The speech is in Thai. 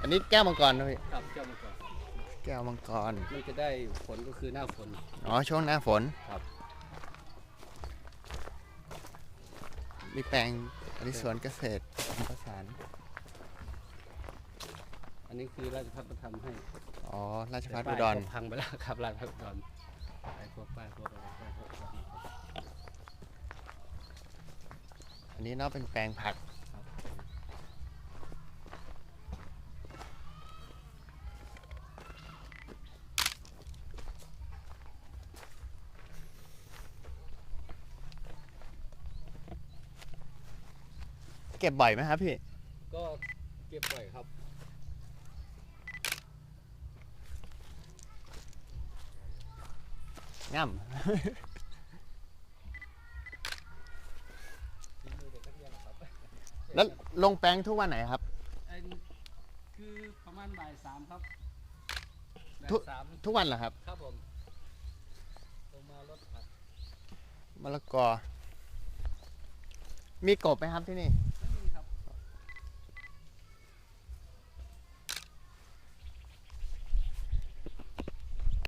อันนี้แก้วมังกรนะพี่ครับเจ้ามังกรแก้วมังกร มันจะได้ผลก็คือหน้าฝน อ๋อ ช่วงหน้าฝนครับ มีแปลงอันนี้สวนเกษตรผสมผสานอันนี้คือราชพัฒน์มาทำให้อ๋อ ราชพัฒแต่อุป้ายดรก็พังไปแล้วครับราชพัฒน์อุดรไอ้พวกป้ายพวกอะไรป้ายพวกอะไรอันนี้เนาะเป็นแปลงผัก ครับ เก็บบ่อยไหมครับพี่ ก็เก็บบ่อยครับ ง่ฝีมือเด็กนักเรียนนะครับำแล้วลงแปลงทุกวันไหนครับไอ้คือประมาณบ่ายสามครับทุกบ่ายสามทุกวันเหรอครับครับผมลงมารถผัดมะละกอ มีกบไหมครับที่นี่